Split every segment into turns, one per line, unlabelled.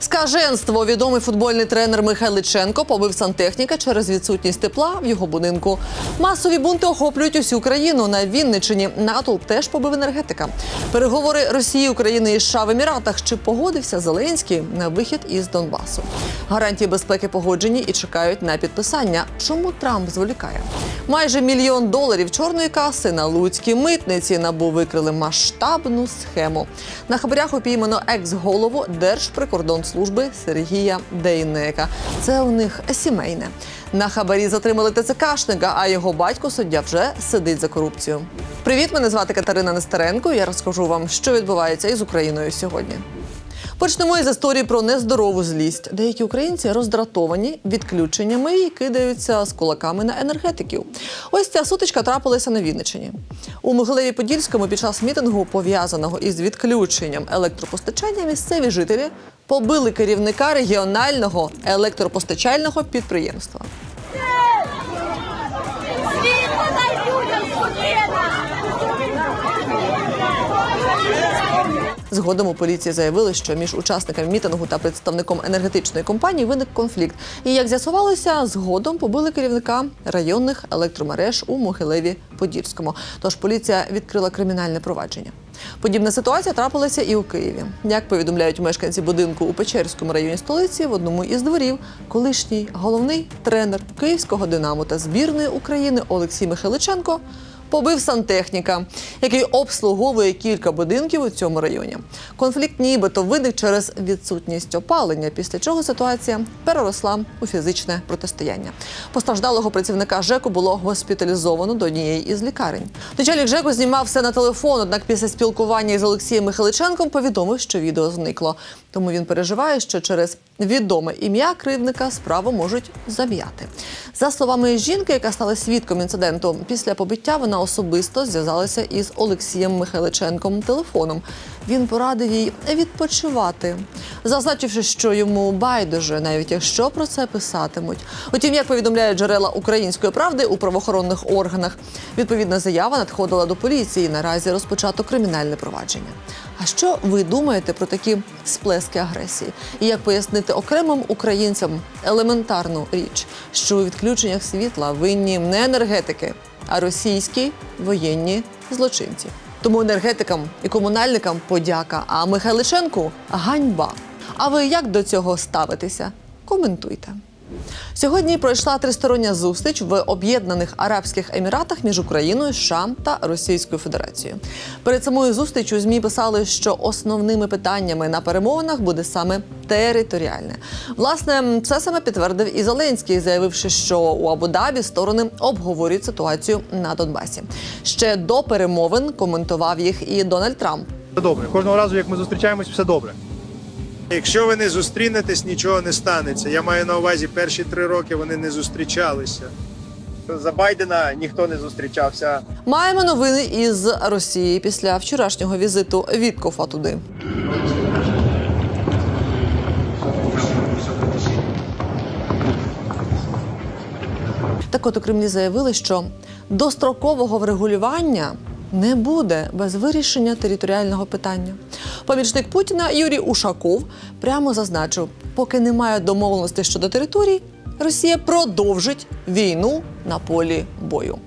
Скаженство відомий футбольний тренер Михайличенко побив сантехніка через відсутність тепла в його будинку. Масові бунти охоплюють усю країну. На Вінничині натовп теж побив енергетика. Переговори Росії, України і США в Еміратах. Чи погодився Зеленський на вихід із Донбасу? Гарантії безпеки погоджені і чекають на підписання. Чому Трамп зволікає? Майже мільйон доларів чорної каси на луцькій митниці набу викрили масштабну схему. На хабарях упіймано екс-голову Держприкордонслужби Сергія Дейнека. Це у них сімейне. На хабарі затримали ТЦКшника, а його батько суддя вже сидить за корупцію. Привіт, мене звати Катерина Нестеренко. Я розкажу вам, що відбувається із Україною сьогодні. Почнемо із історії про нездорову злість. Деякі українці роздратовані відключеннями і кидаються з кулаками на енергетиків. Ось ця сутичка трапилася на Вінниччині. У Могилеві Подільському під час мітингу, пов'язаного із відключенням електропостачання, місцеві жителі побили керівника регіонального електропостачального підприємства. Згодом у поліції заявили, що між учасниками мітингу та представником енергетичної компанії виник конфлікт. І як з'ясувалося, згодом побили керівника районних електромереж у Могилеві Подільському. Тож поліція відкрила кримінальне провадження. Подібна ситуація трапилася і у Києві. Як повідомляють мешканці будинку у Печерському районі столиці, в одному із дворів колишній головний тренер київського динамо та збірної України Олексій Михайличенко побив сантехніка, який обслуговує кілька будинків у цьому районі. Конфлікт нібито виник через відсутність опалення, після чого ситуація переросла у фізичне протистояння. Постраждалого працівника ЖЕКу було госпіталізовано до однієї із лікарень. Начальник ЖЕКу знімав все на телефон, однак після спілкування із Олексієм Михайличенком повідомив, що відео зникло. Тому він переживає, що через відоме ім'я кривдника справу можуть зам'яти. За словами жінки, яка стала свідком інциденту, після побиття вона особисто зв'язалася із Олексієм Михайличенком телефоном. Він порадив їй відпочивати, зазначивши, що йому байдуже, навіть якщо про це писатимуть. Утім, як повідомляють джерела української правди у правоохоронних органах, відповідна заява надходила до поліції. Наразі розпочато кримінальне провадження. А що ви думаєте про такі сплески агресії? І як пояснити окремим українцям елементарну річ, що у відключеннях світла винні не енергетики, а російські воєнні злочинці? Тому енергетикам і комунальникам подяка, а Михайличенку ганьба. А ви як до цього ставитеся? Коментуйте. Сьогодні пройшла тристороння зустріч в Об'єднаних Арабських Еміратах між Україною, США та Російською Федерацією. Перед самою зустрічю змі писали, що основними питаннями на перемовинах буде саме територіальне. Власне, це саме підтвердив і Зеленський, заявивши, що у Абу-Дабі сторони обговорюють ситуацію на Донбасі. Ще до перемовин коментував їх і Дональд Трамп.
Все добре. Кожного разу, як ми зустрічаємось, все добре.
Якщо ви не зустрінетесь, нічого не станеться. Я маю на увазі, перші три роки вони не зустрічалися.
За Байдена ніхто не зустрічався.
Маємо новини із Росії після вчорашнього візиту Віткофа туди. Так от у Кремлі заявили, що дострокового врегулювання не буде без вирішення територіального питання. Помічник Путіна Юрій Ушаков прямо зазначив, поки немає домовленостей щодо територій, Росія продовжить війну на полі бою.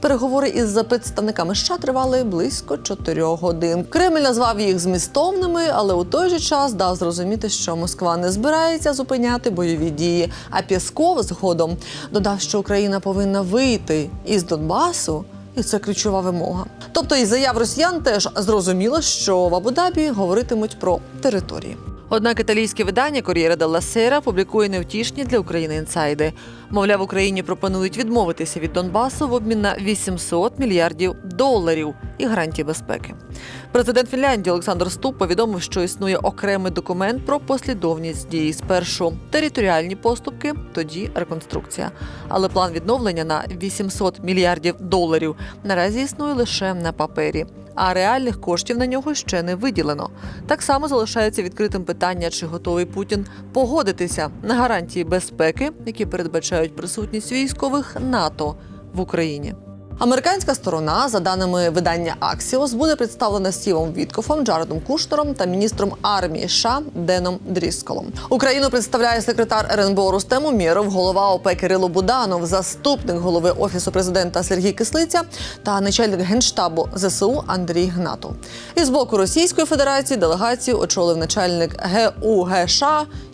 Переговори із представниками США тривали близько чотирьох годин. Кремль назвав їх змістовними, але у той же час дав зрозуміти, що Москва не збирається зупиняти бойові дії. А Пєсков згодом додав, що Україна повинна вийти із Донбасу. І це ключова вимога. Тобто, із заяв росіян теж зрозуміло, що в Абу-Дабі говоритимуть про території. Однак італійське видання Кор'єра Делла Сера публікує невтішні для України інсайди. Мовляв, Україні пропонують відмовитися від Донбасу в обмін на 800 мільярдів доларів і гарантії безпеки. Президент Фінляндії Олександр Ступ повідомив, що існує окремий документ про послідовність дій. Спершу територіальні поступки, тоді реконструкція. Але план відновлення на 800 мільярдів доларів наразі існує лише на папері. А реальних коштів на нього ще не виділено. Так само залишається відкритим питання, чи готовий Путін погодитися на гарантії безпеки, які передбачають присутність військових НАТО в Україні. Американська сторона, за даними видання Axios, буде представлена Стівом Віткофом, Джаредом Кушнером та міністром армії США Деном Дрісколом. Україну представляє секретар РНБО Рустем Умєров, голова ОП Кирило Буданов, заступник голови офісу президента Сергій Кислиця та начальник генштабу ЗСУ Андрій Гнатов. І з боку Російської Федерації делегацію очолив начальник ГУГШ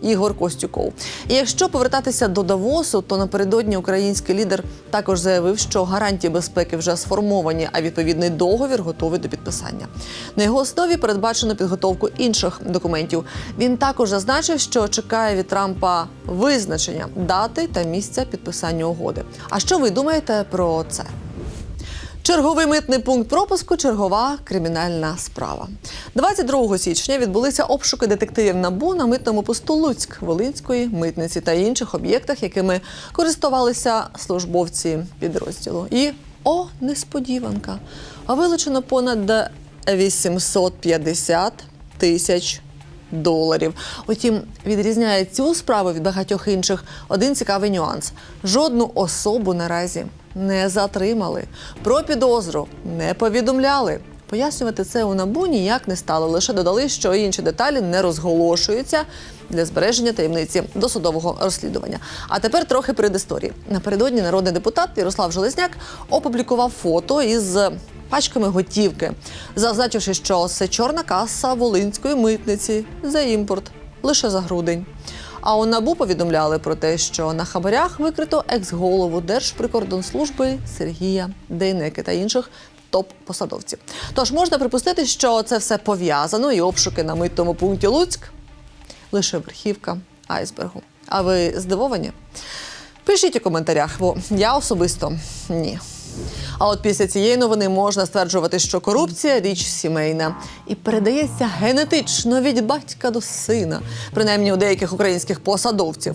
Ігор Костюков. І якщо повертатися до Давосу, то напередодні український лідер також заявив, що гарантії безпеки вже сформовані, а відповідний договір готовий до підписання. На його основі передбачено підготовку інших документів. Він також зазначив, що чекає від Трампа визначення дати та місця підписання угоди. А що ви думаєте про це? Черговий митний пункт пропуску чергова кримінальна справа. 22 січня відбулися обшуки детективів НАБУ на митному посту Луцьк, Волинської митниці та інших об'єктах, якими користувалися службовці підрозділу. І о, несподіванка! Вилучено понад 850 тисяч доларів. Утім, відрізняє цю справу від багатьох інших один цікавий нюанс: жодну особу наразі не затримали, про підозру не повідомляли. Пояснювати це у набу ніяк не стало. Лише додали, що інші деталі не розголошуються для збереження таємниці досудового розслідування. А тепер трохи передісторії. Напередодні народний депутат Ярослав Железняк опублікував фото із пачками готівки, зазначивши, що це чорна каса волинської митниці за імпорт лише за грудень. А у набу повідомляли про те, що на хабарях викрито екс-голову Держприкордонслужби Сергія Дейнеки та інших топ-посадовців. Тож можна припустити, що це все пов'язано, і обшуки на митному пункті Луцьк лише верхівка айсбергу. А ви здивовані? Пишіть у коментарях, бо я особисто ні. А от після цієї новини можна стверджувати, що корупція річ сімейна і передається генетично від батька до сина, принаймні у деяких українських посадовців.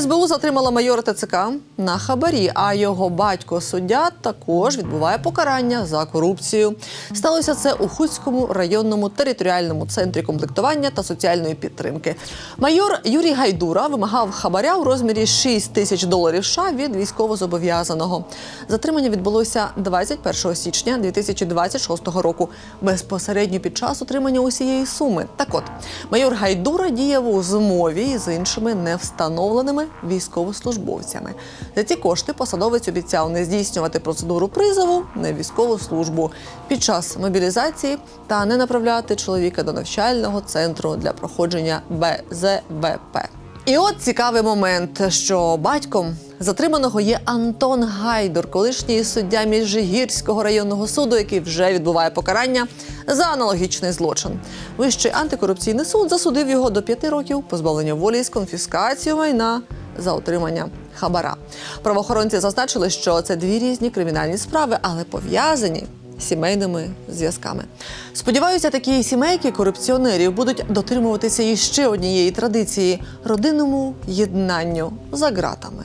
СБУ затримала майора ТЦК на хабарі, а його батько суддя також відбуває покарання за корупцію. Сталося це у Хуцькому районному територіальному центрі комплектування та соціальної підтримки. Майор Юрій Гайдура вимагав хабаря у розмірі 6 тисяч доларів США від військовозобов'язаного. Затримання відбулося 21 січня 2026 року, безпосередньо під час отримання усієї суми. Так от майор Гайдура діяв у змові з іншими невстановленими військовослужбовцями. За ці кошти посадовець обіцяв не здійснювати процедуру призову на військову службу під час мобілізації та не направляти чоловіка до навчального центру для проходження БЗБП. І от цікавий момент, що батьком затриманого є Антон Гайдур, колишній суддя Міжгірського районного суду, який вже відбуває покарання за аналогічний злочин. Вищий антикорупційний суд засудив його до п'яти років позбавлення волі з конфіскацією майна за отримання хабара. Правоохоронці зазначили, що це дві різні кримінальні справи, але пов'язані сімейними зв'язками. Сподіваюся, такі сімейки корупціонерів будуть дотримуватися іще однієї традиції родинному єднанню за ґратами.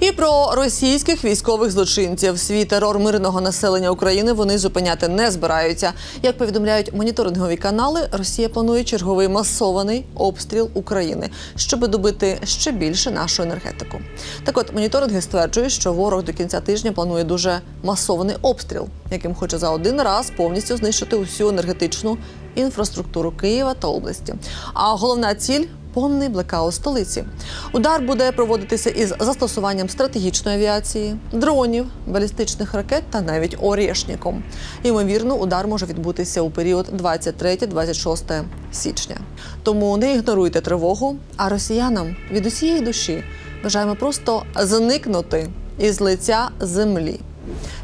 І про російських військових злочинців свій терор мирного населення України вони зупиняти не збираються. Як повідомляють моніторингові канали, Росія планує черговий масований обстріл України, щоб добити ще більше нашу енергетику. Так от моніторинги стверджують, що ворог до кінця тижня планує дуже масований обстріл, яким хоче за один раз повністю знищити усю енергетичну інфраструктуру Києва та області. А головна ціль повний блекаут столиці. Удар буде проводитися із застосуванням стратегічної авіації, дронів, балістичних ракет та навіть орєшніком. Ймовірно, удар може відбутися у період 23-26 січня. Тому не ігноруйте тривогу. А росіянам від усієї душі бажаємо просто зникнути із лиця землі.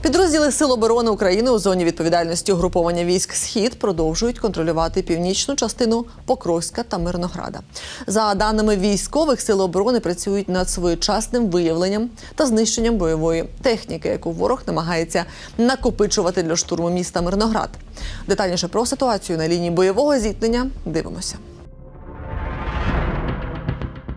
Підрозділи Сил оборони України у зоні відповідальності угруповання військ Схід продовжують контролювати північну частину Покровська та Мирнограда. За даними військових, сили оборони працюють над своєчасним виявленням та знищенням бойової техніки, яку ворог намагається накопичувати для штурму міста Мирноград. Детальніше про ситуацію на лінії бойового зіткнення дивимося.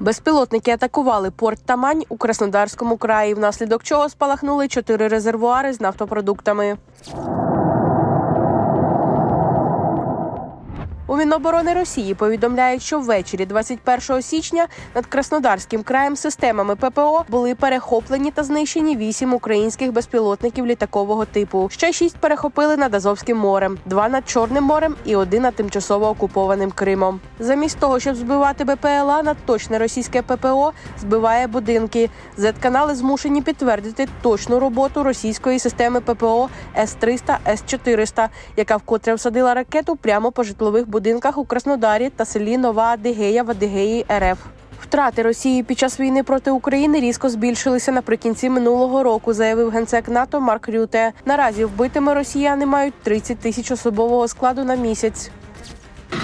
Безпілотники атакували порт Тамань у Краснодарському краї, внаслідок чого спалахнули чотири резервуари з нафтопродуктами. У Міноборони Росії повідомляють, що ввечері 21 січня над Краснодарським краєм системами ППО були перехоплені та знищені вісім українських безпілотників літакового типу. Ще шість перехопили над Азовським морем, два над Чорним морем і один над тимчасово окупованим Кримом. Замість того, щоб збивати БПЛА, над точне російське ППО збиває будинки. Зет-канали змушені підтвердити точну роботу російської системи ППО С-300, С-400, яка вкотре всадила ракету прямо по житлових будинках у Краснодарі та селі Нова Адигея в Адигеї РФ. Втрати Росії під час війни проти України різко збільшилися наприкінці минулого року, заявив генсек НАТО Марк Рюте. Наразі вбитими росіяни мають 30 тисяч особового складу на місяць.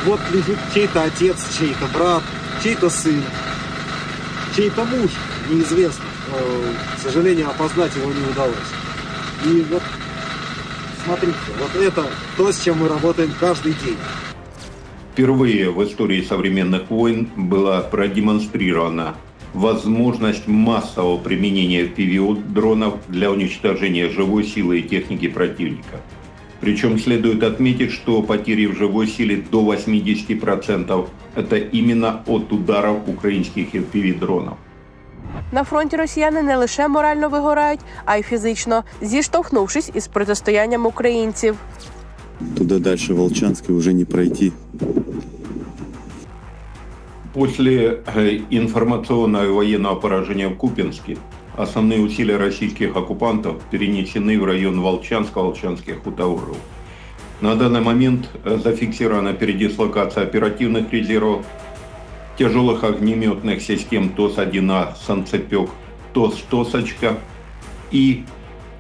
Вот лежит чей-то отец, чей-то брат, чей-то сын, чей-то муж, неизвестно. Э, К сожалению, опознать его не удалось. И вот смотрите, вот это то, с чем мы работаем каждый день.
Впервые в истории современных войн была продемонстрирована возможность массового применения FPV-дронов для уничтожения живой силы и техники противника. Причем следует отметить, что потери в живой силе до 80% это именно от ударов украинских FPV-дронов.
На фронті росіяни не лише морально вигорають, а й фізично, зіштовхнувшись із протистоянням українців.
Туда дальше Волчанской уже не пройти.
После э, информационного военного поражения в Купинске основные усилия российских оккупантов перенесены в район Волчанска, Волчанских хуторов. На данный момент э, зафиксирована передислокация оперативных резервов, тяжелых огнеметных систем ТОС-1А «Санцепек», ТОС-«Тосочка» и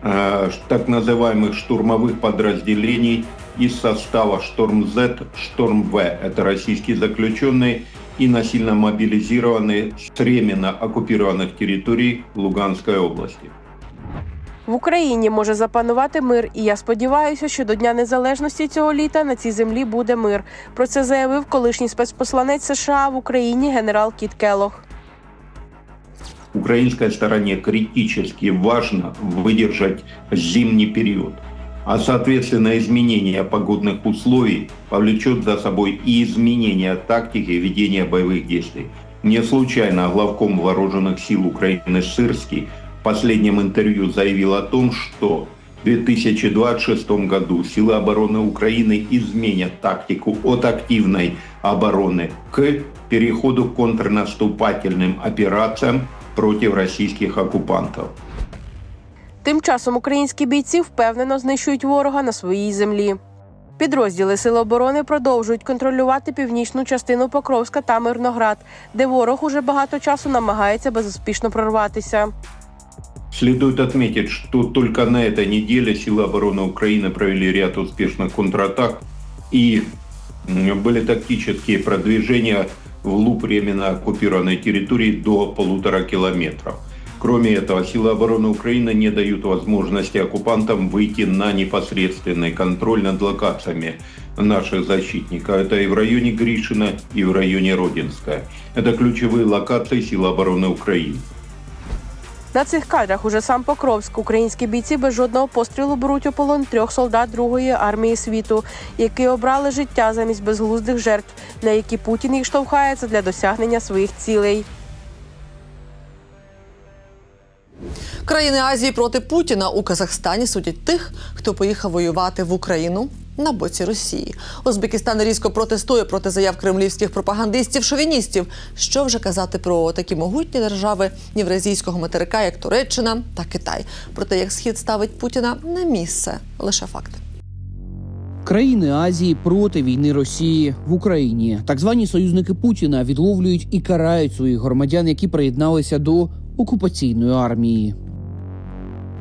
э, так называемых штурмовых подразделений из состава «Шторм-З», «Шторм-В». Это российские заключенные и насильно мобилизированные с временно оккупированных территорий Луганской области.
В Україні може запанувати мир, і я сподіваюся, що до Дня Незалежності цього літа на цій землі буде мир. Про це заявив колишній спецпосланець США в Україні генерал Кіт Келох.
Украинской стороне критически важно выдержать зимний период, а соответственно изменение погодных условий повлечет за собой и изменение тактики ведения боевых действий. Не случайно главком вооруженных сил Украины Сырский в последнем интервью заявил о том, что в 2026 году силы обороны Украины изменят тактику от активной обороны к переходу к контрнаступательным операциям против российских оккупантов.
Тим часом українські бійці впевнено знищують ворога на своїй землі. Підрозділи Сил оборони продовжують контролювати північну частину Покровська та Мирноград, де ворог уже багато часу намагається безуспішно прорватися.
Следует отметить, что только на этой неделе силы обороны Украины провели ряд успешных контратак и м, были тактические продвижения в луп временно оккупированной территории до полутора километров. Кроме этого, силы обороны Украины не дают возможности оккупантам выйти на непосредственный контроль над локациями наших защитников. Это и в районе Гришина, и в районе Родинская. Это ключевые локации сил обороны Украины.
На цих кадрах уже сам Покровськ. Українські бійці без жодного пострілу беруть у полон трьох солдат Другої армії світу, які обрали життя замість безглуздих жертв, на які Путін їх штовхається для досягнення своїх цілей.
Країни Азії проти Путіна у Казахстані судять тих, хто поїхав воювати в Україну на боці Росії. Узбекистан різко протестує проти заяв кремлівських пропагандистів-шовіністів. Що вже казати про такі могутні держави євразійського материка, як Туреччина та Китай. Про те, як схід ставить Путіна на місце, лише факти.
Країни Азії проти війни Росії в Україні. Так звані союзники Путіна відловлюють і карають своїх громадян, які приєдналися до окупаційної армії.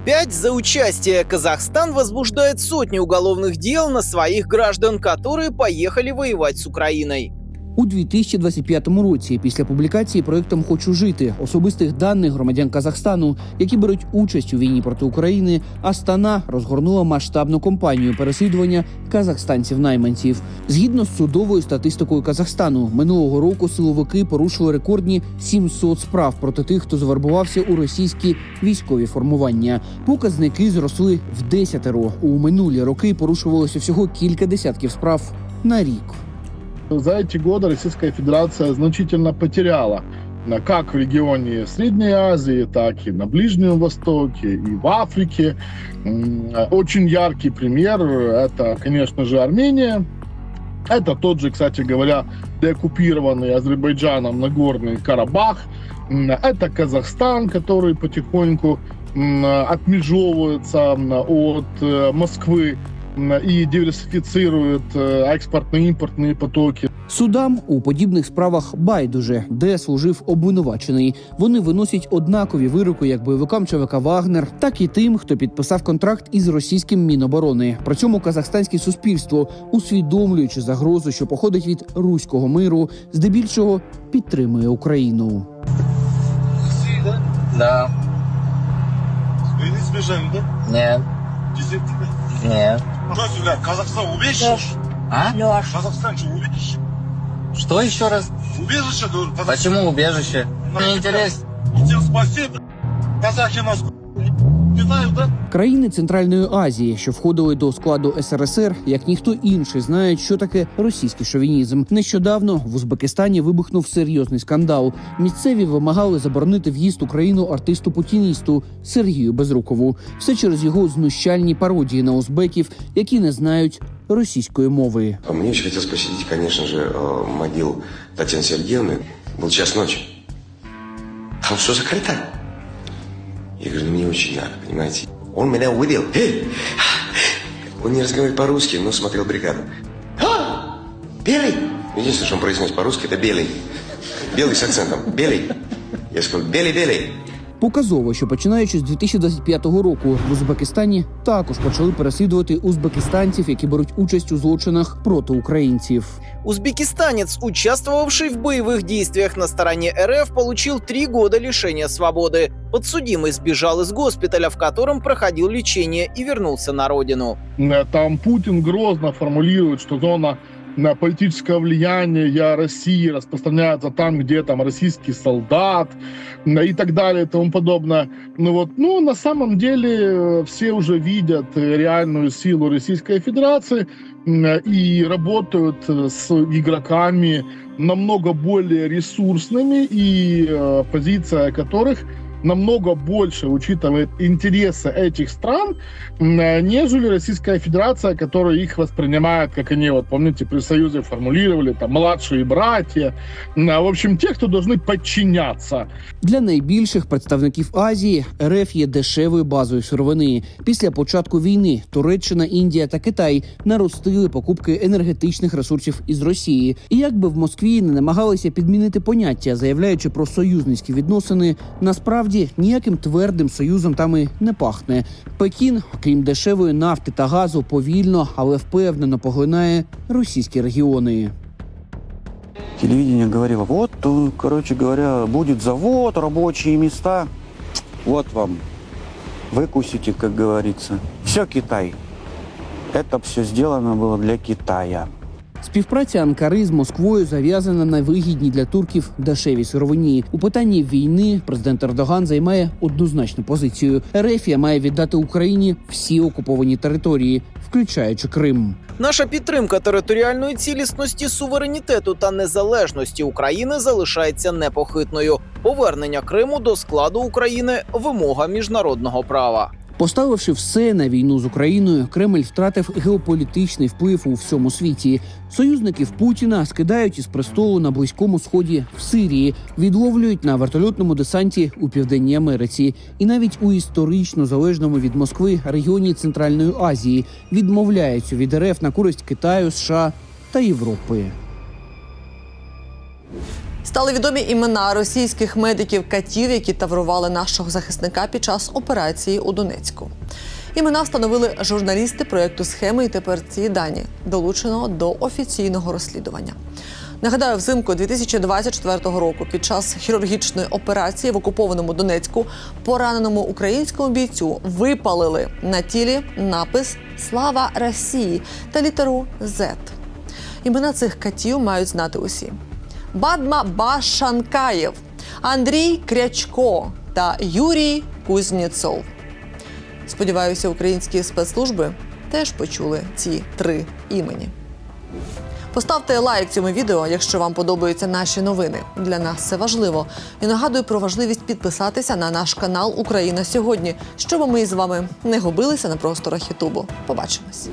Пять за участие. Казахстан возбуждает сотни уголовных дел на своих граждан, которые поехали воевать с Украиной.
У 2025 році, після публікації проектом Хочу жити особистих даних громадян Казахстану, які беруть участь у війні проти України, Астана розгорнула масштабну кампанію переслідування казахстанців-найманців. Згідно з судовою статистикою Казахстану, минулого року силовики порушили рекордні 700 справ проти тих, хто завербувався у російські військові формування. Показники зросли в десятеро. У минулі роки порушувалося всього кілька десятків справ на рік.
За эти годы Российская Федерация значительно потеряла как в регионе Средней Азии, так и на Ближнем Востоке, и в Африке. Очень яркий пример – это, конечно же, Армения. Это тот же, кстати говоря, деоккупированный Азербайджаном Нагорный Карабах. Это Казахстан, который потихоньку отмежевывается от э, Москвы и диверсифицирует э, експортно-імпортні потоки.
Судам у подібних справах байдуже, де служив обвинувачений. Вони виносять однакові вироки як бойовикам ЧВК Вагнер, так і тим, хто підписав контракт із російським міноборони. При цьому казахстанське суспільство, усвідомлюючи загрозу, що походить від руського миру, здебільшого підтримує Україну.
Да.
Вы сбежали, да?
Нет. Нет.
Что сюда? Казахстан убежище?
А?
Леш,
Казахстан что, убежишь?
Что еще раз?
Убежище, говорю, Казахстан.
Почему убежище? Мне интересно.
Всем спасибо. Казахи нас не?
Країни Центральної Азії, що входили до складу СРСР, як ніхто інший, знають, що таке російський шовінізм. Нещодавно в Узбекистані вибухнув серйозний скандал. Місцеві вимагали заборонити в'їзд у країну артисту путіністу Сергію Безрукову. Все через його знущальні пародії на узбеків, які не знають російської мови.
А Мне очень хотелось посетить, конечно же, э, могил Татьяны Сергеевны. Был час ночи. Там что закрыто? Я говорю, ну мне очень надо, понимаете. Он меня увидел. Эй! Он не разговаривает по-русски, но смотрел бригаду. А! Белый! Единственное, что он произнес по-русски, это белый. Белый с акцентом. Белый. Я сказал, белый, белый.
Показово, що починаючи з 2025 року в Узбекистані також почали переслідувати узбекистанців, які беруть участь у злочинах проти українців.
Узбекистанец, участвовавший в боевых действиях на стороне РФ, получил три года лишения свободы. Подсудимый сбежал из госпиталя, в котором проходил лечение и вернулся на родину.
Э, Там Путин грозно формулирует, что зона э, политического влияния России распространяется там, где там российский солдат э, и так далее и тому подобное. Ну вот, ну на самом деле э, все уже видят реальную силу Российской Федерации э, и работают с игроками намного более ресурсными и позиция которых намного больше учитывает интересы этих стран, м, э, нежели Российская Федерация, которая их воспринимает, как они, вот помните, при Союзе формулировали, там, младшие братья. М, а, В общем, те, кто должны подчиняться.
Для найбільших представників Азії РФ є дешевою базою сировини. Після початку війни Туреччина, Індія та Китай наростили покупки енергетичних ресурсів із Росії. І якби в Москві не намагалися підмінити поняття, заявляючи про союзницькі відносини, насправді ніяким твердим союзом там і не пахне. Пекін, окрім дешевої нафти та газу, повільно, але впевнено поглинає російські регіони.
Телевидение говорило, вот, э, короче говоря, будет завод, рабочие места. Вот вам. Выкусите, как говорится. Все Китай. Это все сделано было для Китая.
Співпраця Анкари з Москвою зав'язана на вигідній для турків дешевій сировині. У питанні війни президент Ердоган займає однозначну позицію. Ерефія має віддати Україні всі окуповані території, включаючи Крим.
Наша підтримка територіальної цілісності, суверенітету та незалежності України залишається непохитною. Повернення Криму до складу України вимога міжнародного права.
Поставивши все на війну з Україною, Кремль втратив геополітичний вплив у всьому світі. Союзників Путіна скидають із престолу на близькому сході в Сирії, відловлюють на вертольотному десанті у південній Америці, і навіть у історично залежному від Москви регіоні Центральної Азії відмовляються від РФ на користь Китаю, США та Європи.
Стали відомі імена російських медиків-катів, які таврували нашого захисника під час операції у Донецьку. Імена встановили журналісти проєкту схеми, і тепер ці дані долучено до офіційного розслідування. Нагадаю, взимку 2024 року під час хірургічної операції в окупованому Донецьку пораненому українському бійцю випалили на тілі напис Слава Росії та літеру Z. Імена цих катів мають знати усі. Бадма Башанкаєв, Андрій Крячко та Юрій Кузнєцов. Сподіваюся, українські спецслужби теж почули ці три імені. Поставте лайк цьому відео, якщо вам подобаються наші новини. Для нас це важливо. І нагадую про важливість підписатися на наш канал Україна сьогодні, щоб ми із вами не губилися на просторах Ютубу. Побачимось.